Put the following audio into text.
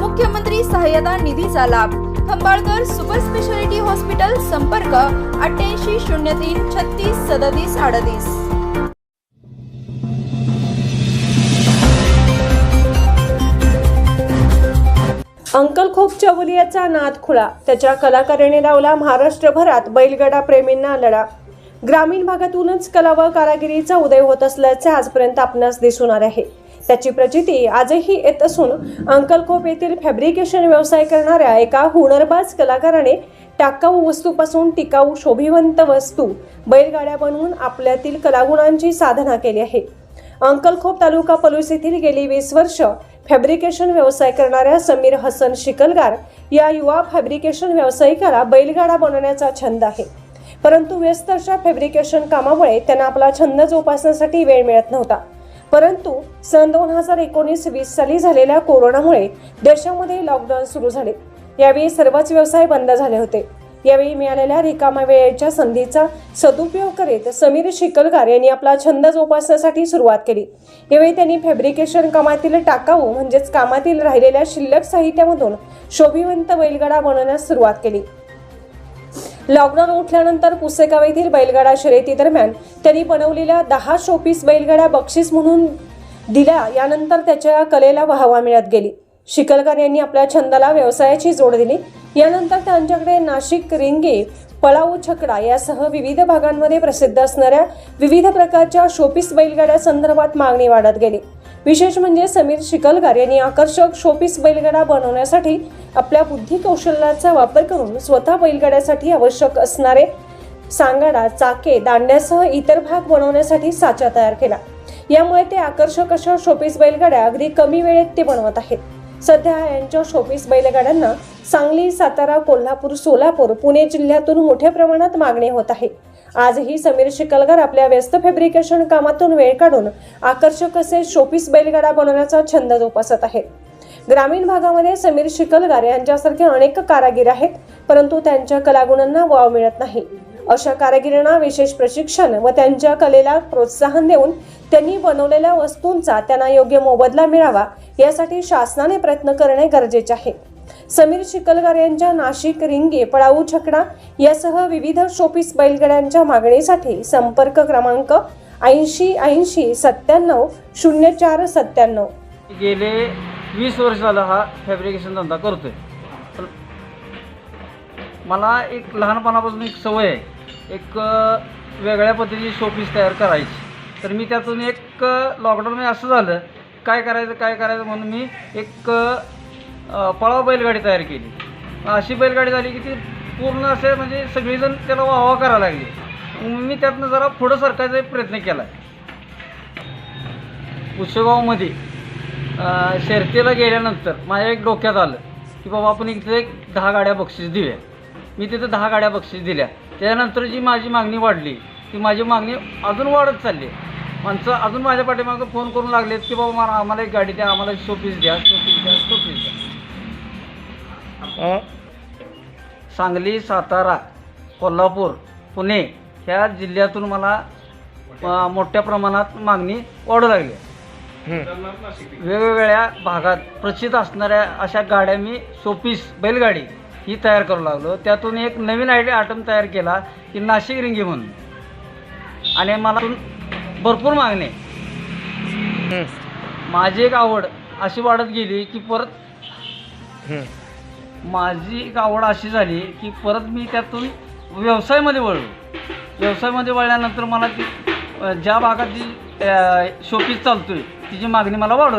मुख्यमंत्री सहाय्यता निधीचा लाभ. खंबाळकर सुपर स्पेशालिटी हॉस्पिटल संपर्क अठ्ठ्याऐंशी शून्य तीन छत्तीस सदतीस अडतीस. अंकल खोप नाद खुळा. त्याच्या कलाकाराने लावला महाराष्ट्रभरात बैलगाडा प्रेमींना लढा. ग्रामीण भागातूनच कला व कारागिरीचा उदय होत असल्याचे आजपर्यंत आपणास दिसून आले आहे. त्याची प्रचिती आजही येत असून अंकलकोप येथील फॅब्रिकेशन व्यवसाय करणाऱ्या एका हुनरबाज कलाकाराने टाकाऊ वस्तूपासून टिकाऊ शोभिवंत वस्तू बैलगाड्या बनवून आपल्यातील कलागुणांची साधना केली आहे. अंकलखोप तालुका पलूस येथील गेली वीस वर्ष फॅब्रिकेशन व्यवसाय करणाऱ्या समीर हसन शिकलगार या युवा फॅब्रिकेशन व्यावसायिकाला बैलगाडा बनवण्याचा छंद आहे. परंतु व्यस्त अशा फॅब्रिकेशन कामामुळे त्यांना आपला छंद जोपासण्यासाठी वेळ मिळत नव्हता. परंतु सन दोन हजार एकोणीस वीस साली झालेल्या कोरोनामुळे देशामध्ये लॉकडाऊन सुरू झाले. यावेळी सर्वच व्यवसाय बंद झाले होते. यावेळी मिळालेल्या रिकाम्या वेळेच्या संधीचा सदुपयोग करीत समीर शिकलगार यांनी आपला छंद जोपासण्यासाठी सुरुवात केली. यावेळी त्यांनी फॅब्रिकेशन कामातील टाकाऊ म्हणजेच कामातील राहिलेल्या शिल्लक साहित्यामधून शोभिवंत बैलगाडा बनवण्यास सुरुवात केली. लॉकडाऊन उठल्यानंतर पुसेगाव येथील बैलगाडा शर्यती दरम्यान त्यांनी बनवलेल्या दहा शोपीस बैलगाड्या बक्षीस म्हणून दिल्या. यानंतर त्याच्या कलेला वाहवा मिळत गेली. शिकलकर यांनी आपल्या छंदाला व्यवसायाची जोड दिली. यानंतर त्यांच्याकडे नाशिक रिंगे पळाऊ छकडा यासह विविध भागांमध्ये प्रसिद्ध असणाऱ्या विविध प्रकारच्या शोपीस बैलगाड्या संदर्भात मागणी वाढत गेली. विशेष म्हणजे समीर शिकलकर यांनी आकर्षक शोपीस बैलगाडा बनवण्यासाठी आपल्या बुद्धी कौशल्याचा वापर करून स्वतः बैलगाड्यासाठी आवश्यक असणारे सांगाडा चाके दांड्यासह इतर भाग बनवण्यासाठी साचा तयार केला. यामुळे ते आकर्षक अशा शोपीस बैलगाड्या अगदी कमी वेळेत ते बनवत आहेत. सध्या यांच्या शोपीस बैलगाड्यांना सांगली सातारा कोल्हापूर सोलापूर पुणे जिल्ह्यातून मोठ्या प्रमाणात मागणी होत आहे. आजही समीर शिकलगार आपल्या व्यस्त फॅब्रिकेशन कामातून वेळ काढून आकर्षक असे शोपीस बैलगाडा बनवण्याचा छंद जोपासत आहेत. ग्रामीण भागामध्ये समीर शिकलगार यांच्यासारखे अनेक कारागीर आहेत परंतु त्यांच्या कलागुणांना वाव मिळत नाही. अशा कारागिरांना विशेष प्रशिक्षण व त्यांच्या कलेला प्रोत्साहन देऊन त्यांनी बनवलेल्या वस्तूंचा त्यांना योग्य मोबदला मिळावा यासाठी शासनाने प्रयत्न करणे गरजेचे आहे. समीर शिकलगार यांच्या नाशिक रिंगे पळाऊ छकडा यासह विविध शोपीस बैलगाड्यांच्या मागणीसाठी संपर्क क्रमांक ऐंशी ऐंशी सत्त्याण्णव शून्य चार सत्त्याण्णव. गेले वीस वर्ष झालं हा फॅब्रिकेशन धंदा करतोय. मला एक लहानपणापासून एक सवय आहे. एक वेगळ्या पद्धतीची शोपीस तयार करायची. तर मी त्यातून एक लॉकडाऊनमध्ये असं झालं काय करायचं काय करायचं म्हणून मी एक पळाव बैलगाडी तयार केली. अशी बैलगाडी झाली की ती पूर्ण असे म्हणजे सगळीजण त्याला वाहवा करायला लागली. मी त्यातनं जरा पुढं सरकायचा प्रयत्न केला पुष्यगावमध्ये शर्तीला गेल्यानंतर माझ्या एक डोक्यात आलं की बाबा आपण इथे एक दहा गाड्या बक्षीस देऊया मी तिथं दहा गाड्या बक्षीस दिल्या. त्यानंतर जी माझी मागणी वाढली ती माझी मागणी अजून वाढत चालली. माणसं अजून माझ्या पाठीमागं फोन करून लागलेत की बाबा मला आम्हाला एक गाडी द्या आम्हाला शोपीस द्या शोपीस द्या शोपीस द्या. सांगली सातारा कोल्हापूर पुणे ह्या जिल्ह्यातून मला अ, मोठ्या प्रमाणात मागणी वाढू लागली. वेगवेगळ्या भागात प्रचित असणाऱ्या अशा गाड्या मी शोपीस बैलगाडी ही तयार करू लागलो. त्यातून एक नवीन आयडिया आयटम तयार केला की नाशिक रिंगी म्हणून. आणि मला त्यातून भरपूर मागणी. आहे. माझी एक आवड अशी वाढत गेली की परत माझी एक आवड अशी झाली की परत मी त्यातून व्यवसायामध्ये वळलो. व्यवसायामध्ये वळल्यानंतर मला ती ज्या भागात जी शोपीस आहे तिची मागणी मला वाढवली.